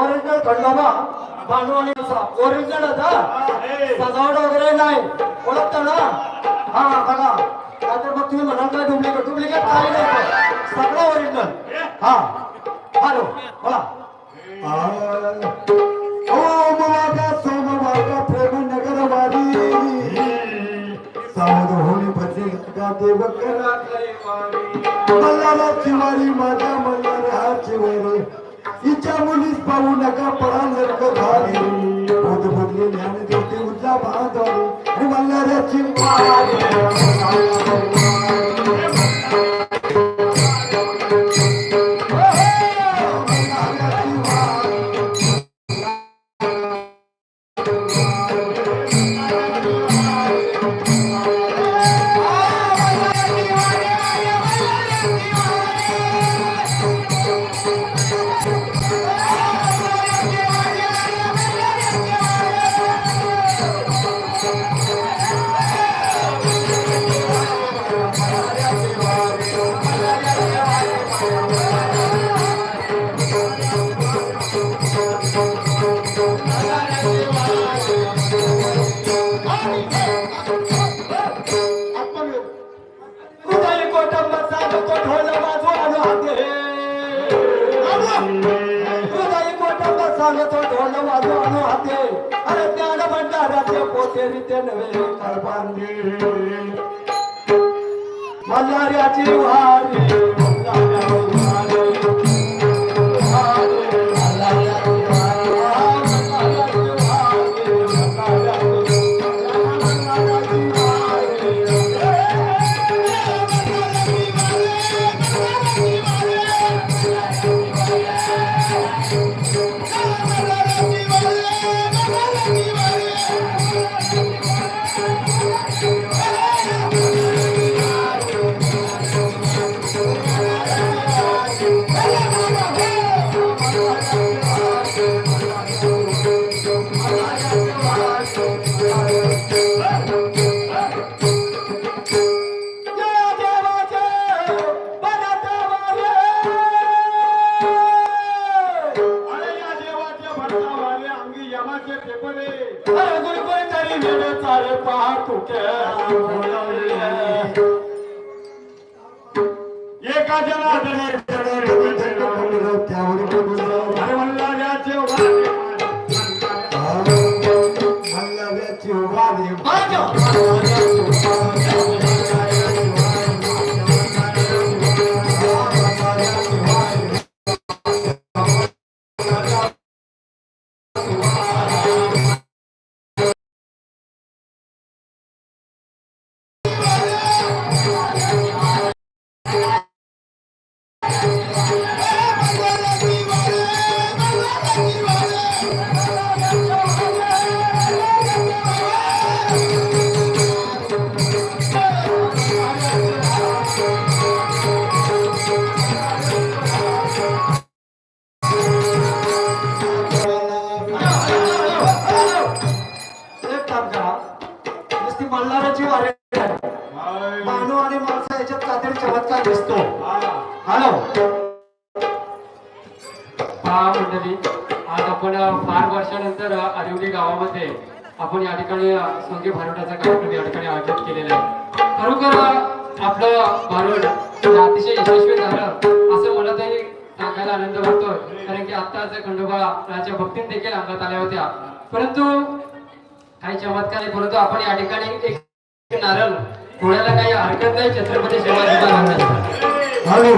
Original Khandoba भांडू आणि असा ओरिजिनल होता सजावट वगैरे नाही. ओळखता ना? हा बघा. आता मग तुम्ही म्हणाल काय डुप्लिकेट डुप्लिकेट काही नाही. सगळं ओरिजिनल हा. हॅलो बोला. ओम वागा सोम वागा प्रेम नगर वारी सावध होणी भजे का देव करा मल्हाराची वारी माझ्या मल्हाराची वारी. हिच्या मुलीस पाहू नका पडा नरक झाली. बोध बदली ज्ञान देते उद्या भाद्वारी आणि मल्हाराची नवे करपांडी मल्हाऱ्याची वारी मल्हाऱ्याची वारी, मल्हाराची वारी आहे. मानव आणि माणसा याच्यात काहीतरी चमत्कार दिसतो. हॅलो. हा मंडळी आज आपण फार वर्षानंतर आरिवली गावामध्ये आपण या ठिकाणी संगीत भारुडाचा कार्यक्रम या ठिकाणी आयोजित केलेला आहे. खरोखर आपलं भारुड अतिशय यशस्वी झालं असं मनातही सांगायला आनंद वाटतोय कारण की आत्ताच खंडोबा राजा भक्तीन देखील अंगात आल्या होत्या. परंतु काही चमत्कार आहे परंतु आपण या ठिकाणी एक नारळ. कोणाला काही हरकत नाही. छत्रपती शिवाजी महाराजांना हॅलो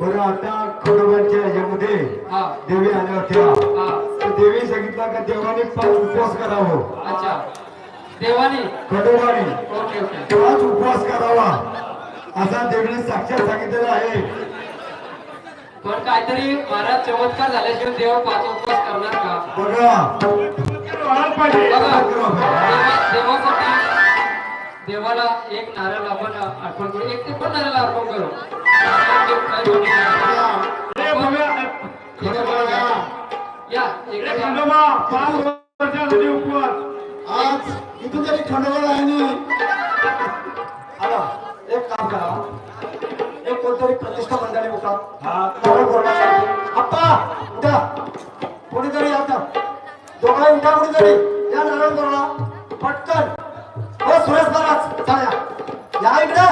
बरं आता खंडोबाच्या ह्याच्यामध्ये हा. देवी आल्या होत्या. देवी सांगितलं का देवाने पाच उपवास करावं? अच्छा. देवानी? खंडोबाने पाच उपवास करावा. असा देवीने साक्षात सांगितलेला आहे. पण काहीतरी महाराज चमत्कार झाल्याशिवाय देव पाच उपवास करणार का? बघा. देवासाठी देवाला एक नारळ आपण अर्पण करू. एक ते पण नारळ अर्पण करू. या. खंडोबा पाच वर्षासाठी उपवास आज इथून तरी खंडोबा आहे नी. हॅलो एक काम करा. एक कोणतरी प्रतिष्ठा मंडळी मुका हा. आप्पा आता दोघा उठा म्हणून कोणीतरी या नारायण बरोला पटकन. हो सुरेश महाराज चला. या इकडे.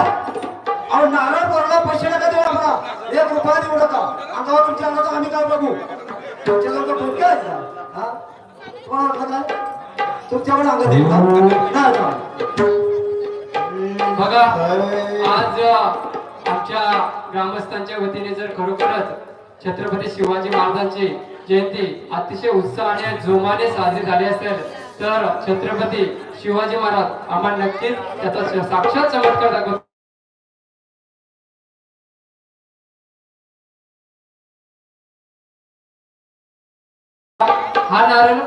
अहो नारायण बरोला पैसे नका देऊ आम्हाला. एक रुपया देऊ नका. अंगावर तुमच्या अंगाचं आम्ही काय बघू? तुमच्या लोक भुलके आहेत का? तुम्हाला वाटलं काय तुमच्याकडे अंगात देऊ का? बघा आज आमच्या ग्रामस्थांच्या वतीने जर खरोखरच छत्रपती शिवाजी महाराजांची जयंती अतिशय उत्साहाने जोमाने साजरी झाली असेल तर छत्रपती शिवाजी महाराज आम्हाला नक्कीच त्याचा साक्षात चमत्कार दाखवतो हा नारळ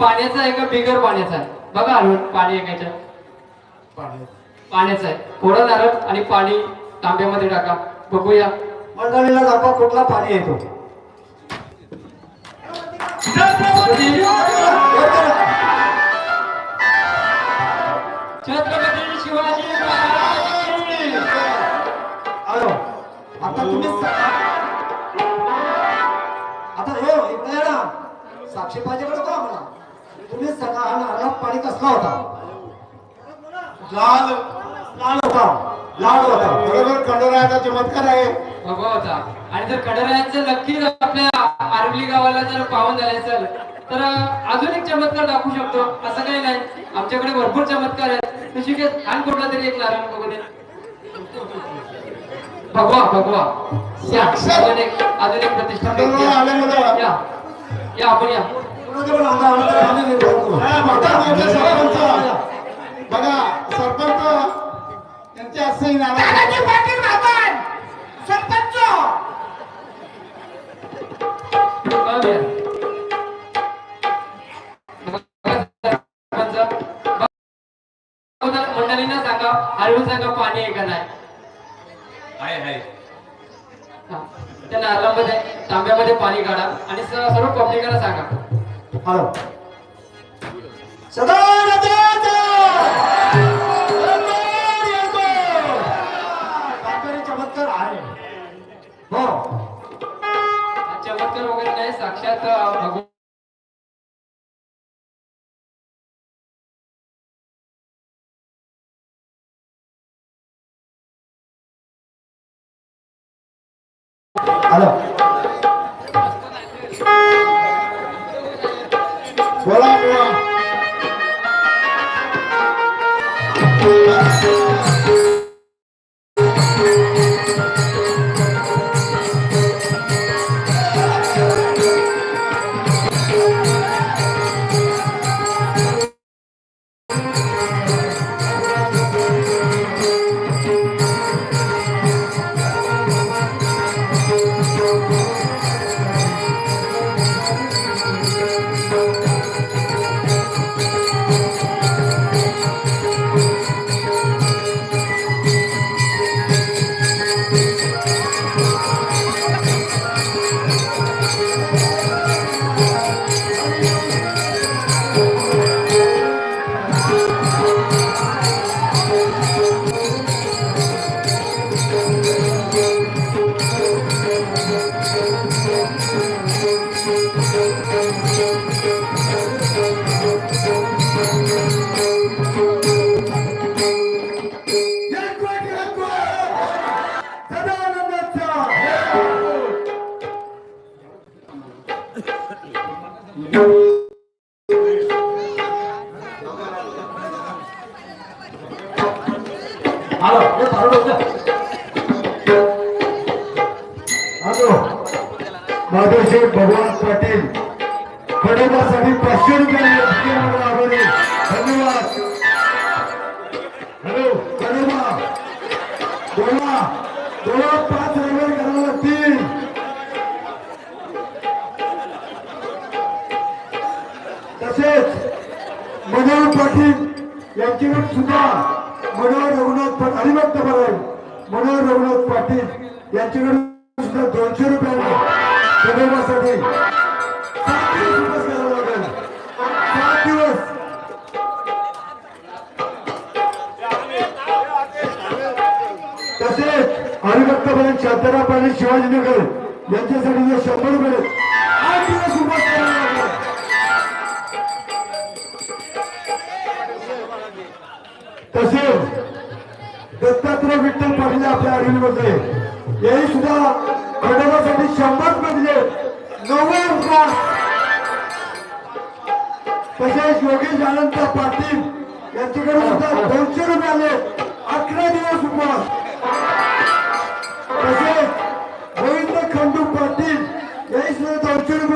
पाण्याचा आहे का बिगर पाण्याचा आहे? बघा हळून पाणी याच्यात? पाण्याचं आहे. थोडं नारळ आणि पाणी तांब्यामध्ये टाका. बघूया. मंडळीला दाखवा कुठला पाणी येतो. छत्रपती शिवाजी आता तुम्ही आता हो इकडे ना साक्षी पाहिजे बरं का आम्हाला तुम्ही सगळा हा नारळात पाणी कसला होता? लाल. लाल होता. लाल होता. बरोबर खंडोरायाचा चमत्कार आहे. बघा होता. आणि जर कडरायांचं नक्कीच आपल्या आरवली गावाला जर पाहून झाले असेल तर अजून एक चमत्कार दाखवू शकतो. असं काही नाही. आमच्याकडे भरपूर चमत्कार आहेत. ऋषिकेश आण कुठला तरी एक नारायण बघू दे. भगवा भगवा. अजून एक अजून एक प्रतिष्ठा या. आपण या. कुणाच्या बघा, बघा, मंडळींना सांगा हळून सांगा पाणी आहे का नाही. त्या नारळामध्ये तांब्यामध्ये पाणी काढा आणि सर्व पब्लिकांना सांगा. आलो सदा आहे. हो. चमत्कार वगैरे नाही साक्षात भगवान बोला. बोला आलो हे धारण होतं. हॅलो माधवशेठ भगवान पाटील. खडोबासाठी पाचशे रुपये आभारी धन्यवाद. हॅलो खडोबा दोळा दोळा पाच रविवार करावं लागतील तसेच मनोहर पाटील यांच्याकडे सुद्धा मनोहर रघुनाथ पाटील अलिबाग तबराव मनोहर रघुनाथ पाटील यांच्याकडे सुद्धा दोनशे रुपयाने सात दिवस. उपवास करावा तसेच अलिबाग पाटील शिवाजीनगर यांच्यासाठी जे शंभर रुपये सुद्धा विठ्ठल पाटील आपल्या अरविंदमध्ये यांनी सुद्धा खंडोबासाठी शंभर रुपये दिले नव्वद रुपया तसेच योगेश आनंद पाटील यांच्याकडे सुद्धा दोनशे रुपये आले. अकरा दिवस उपवास. तसेच गोविंद खंडू पाटील यांनी सुद्धा दोनशे रुपये